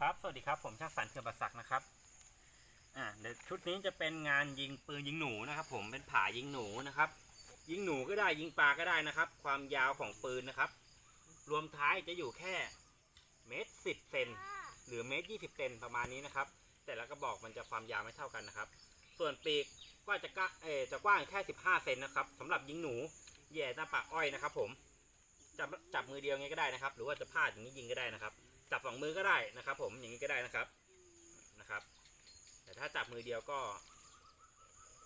ครับ สวัสดีครับ ผมช่างสันเขื่อนประสักนะครับ อ่า เดี๋ยวชุดนี้จะเป็นงานยิงปืนยิงหนูนะครับ ผม เป็นผายิงหนูนะครับ ยิงหนูก็ได้ยิงปลาก็ได้นะครับ ความยาวของปืนนะครับ รวมท้ายจะอยู่แค่เมตรสิบเซนหรือเมตรยี่สิบเซนประมาณนี้นะครับ แต่ละกระบอกมันจะความยาวไม่เท่ากันนะครับ ส่วนปีกก็จะกะเอจะกว้างแค่สิบห้าเซนนะครับสำหรับยิงหนูแย่หน้าปากอ้อยนะครับ ผม จับจับมือเดียวไงก็ได้นะครับ หรือว่าจะพาดอย่างนี้ยิงก็ได้นะครับ จับสองมือก็ได้นะครับ ผมอย่างนี้ก็ได้นะครับนะครับ แต่ถ้าจับมือเดียวก็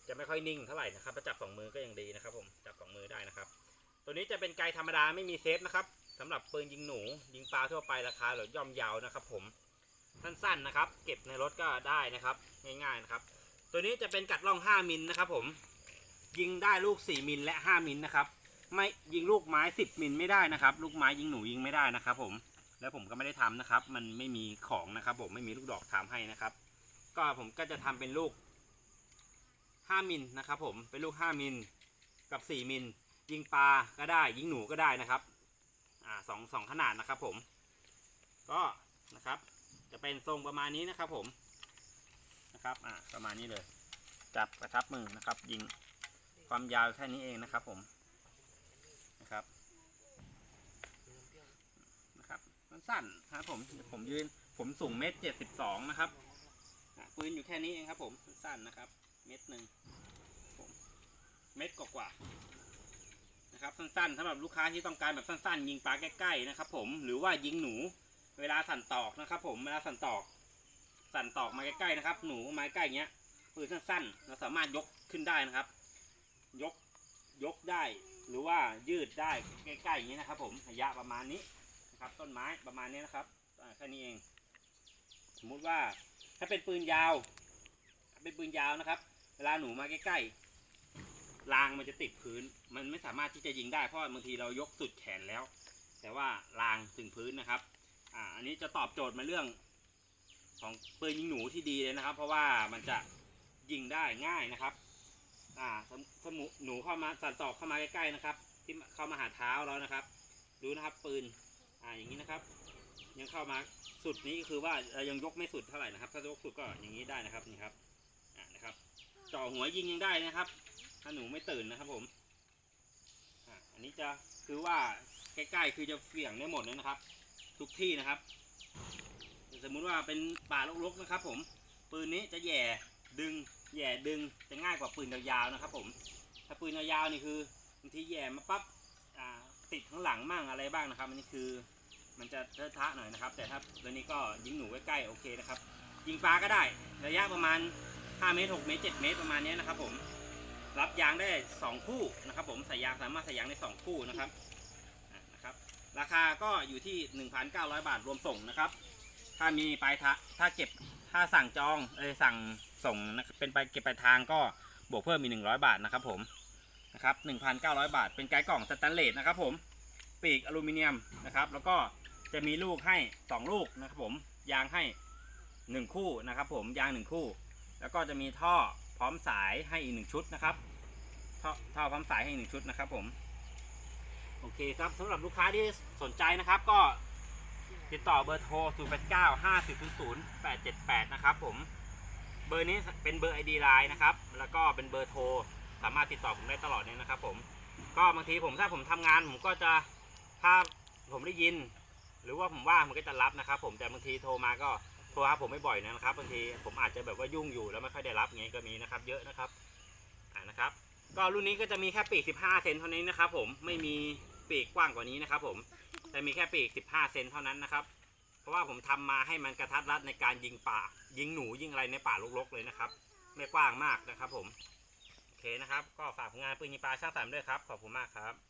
จะไม่ค่อยนิ่งเท่าไหร่นะครับถ้าจับสองมือก็ยังดีนะครับ ผมจับสองมือได้นะครับ ตัวนี้จะเป็นไกธรรมดาไม่มีเซฟนะครับสำหรับปืนยิงหนู ยิงปลาทั่วไปราคาหรือย่อมยาวนะครับ ผมสั้นๆนะครับ เก็บในรถก็ได้นะครับ ง่ายๆนะครับ ตัวนี้จะเป็นกัดล่อง 5มิลนะครับ ผมยิงได้ลูก 4มิลและ 5มิลนะครับ ไม่ยิงลูกไม้ 10มิลไม่ได้นะครับ ลูกไม้ยิงหนูยิงไม่ได้นะครับ ผม แล้วผมก็ไม่ได้ทำนะครับ มันไม่มีของนะครับ ผมไม่มีลูกดอกทำให้นะครับ ก็ผมก็จะทำเป็นลูก 5มิลนะครับ ผมเป็นลูก 5มิลกับ 4มิลยิงปลาก็ได้ ยิงหนูก็ได้นะครับอ่าสองสองขนาดนะครับ ผม ก็นะครับ จะเป็นทรงประมาณนี้นะครับ ผมนะครับอ่าประมาณนี้เลย จับกระชับมือนะครับ ยิงความยาวแค่นี้เองนะครับ ผมนะครับ นะครับ สั้นๆครับ ผมผมยืนผมสูงเมตรเจ็ดสิบสองนะครับปืนอยู่แค่นี้เองครับ ผมสั้นๆนะครับ เมตรหนึ่งผมเมตรกว่าๆนะครับ สั้นๆสำหรับลูกค้าที่ต้องการแบบสั้นๆ ยิงปลาใกล้ๆนะครับ ผมหรือว่ายิงหนู เวลาสั่นตอกนะครับ ผมเวลาสั่นตอก สั่นตอกมาใกล้ๆนะครับ หนูมาใกล้อย่างเงี้ยปืนสั้นๆเราสามารถยกขึ้นได้นะครับ ยกยกได้หรือว่ายืดได้ใกล้ๆอย่างนี้นะครับ ผมระยะประมาณนี้ นะครับ ต้นไม้ประมาณนี้นะครับแค่นี้เอง สมมุติว่าถ้าเป็นปืนยาวถ้าเป็นปืนยาวนะครับ เวลาหนูมาใกล้ๆรางมันจะติดพื้น มันไม่สามารถที่จะยิงได้เพราะบางทีเรายกสุดแขนแล้ว แต่ว่ารางถึงพื้นนะครับอ่าอันนี้จะตอบโจทย์มาเรื่อง ของปืนยิงหนูที่ดีเลยนะครับ เพราะว่ามันจะยิงได้ง่ายนะครับอ่าสมสมุหนูเข้ามาสั่นตอกเข้ามาใกล้ๆนะครับ ที่เข้ามาหาเท้าเรานะครับ ดูนะครับปืน อ่าอย่างนี้นะครับ ยังเข้ามาสุดนี้คือว่ายังยกไม่สุดเท่าไหร่นะครับ ถ้ายกสุดก็อย่างนี้ได้นะครับนี่ครับอ่านะครับจ่อหัวยิงยังได้นะครับ ถ้าหนูไม่ตื่นนะครับผมอ่าอันนี้จะคือว่าใกล้ๆคือจะเสี่ยงได้หมดเลยนะครับ ทุกที่นะครับ สมมุติว่าเป็นป่ารกๆนะครับ ผมปืนนี้จะแย่ดึงแย่ดึงจะง่ายกว่าปืนยาวๆนะครับ ผม ถ้าปืนยาวๆนี่คือบางทีแย่มาปั๊บอ่า ติดข้างหลังมั่งอะไรบ้างนะครับ อันนี้คือมันจะเทอะทะหน่อยนะครับ แต่ถ้าตัวนี้ก็ยิงหนูใกล้ๆโอเคนะครับ ยิงปลาก็ได้ ระยะประมาณ 5 เมตร 6 เมตร 7 เมตรประมาณนี้นะครับ ผม รับยางได้ 2 คู่นะครับ ผมใส่ยางสามารถใส่ยางได้ 2 คู่นะครับนะครับ ราคาก็อยู่ที่ 1,900 บาทรวมส่งนะครับ ถ้ามีปลายทางถ้าเก็บถ้าสั่งจองเอยสั่งส่งนะครับเป็นไปเก็บปลายทางก็บวกเพิ่มมีก100 บาทนะครับ ผม นะครับ 1,900 บาท เป็นไกด์กล่องสแตนเลสนะครับผม ปีกอลูมิเนียมนะครับ แล้วก็จะมีลูกให้ 2 ลูกนะครับผม ยางให้ 1 คู่นะครับผม ยาง 1 คู่ แล้วก็จะมีท่อพร้อมสายให้อีก 1 ชุดนะครับ ท่อท่อพร้อมสายให้อีกหนึ่งชุดนะครับผม โอเคครับสำหรับลูกค้าที่สนใจนะครับก็ติดต่อเบอร์โทร 0 8 9 5 4 0 0 8 7 8 นะครับผม เบอร์นี้เป็นเบอร์ ID ไลน์นะครับ แล้วก็เป็นเบอร์โทร สามารถติดต่อผมได้ตลอดเลยนะครับ ผม ก็บางทีผมถ้าผมทำงานผมก็จะถ้าผมได้ยิน หรือว่าผมว่าผมก็จะรับนะครับ ผมแต่บางทีโทรมาก็โทรหาผมไม่บ่อยนะครับบางทีผมอาจจะแบบว่ายุ่งอยู่แล้วไม่ค่อยได้รับอย่างนี้ก็มีนะครับเยอะนะครับอ่านะครับ ก็รุ่นนี้ก็จะมีแค่ปีก 15 เซนเท่านี้นะครับ ผมไม่มีปีกกว้างกว่านี้นะครับ ผมแต่มีแค่ปีก 15 เซนเท่านั้นนะครับ เพราะว่าผมทำมาให้มันกระทัดรัดในการยิงป่ายิงหนูยิงอะไรในป่ารกๆเลยนะครับ ไม่กว้างมากนะครับ ผม เคนะครับ ก็ฝากผลงานปืนยิงปลาช่างสามด้วยครับ ขอบคุณมากครับ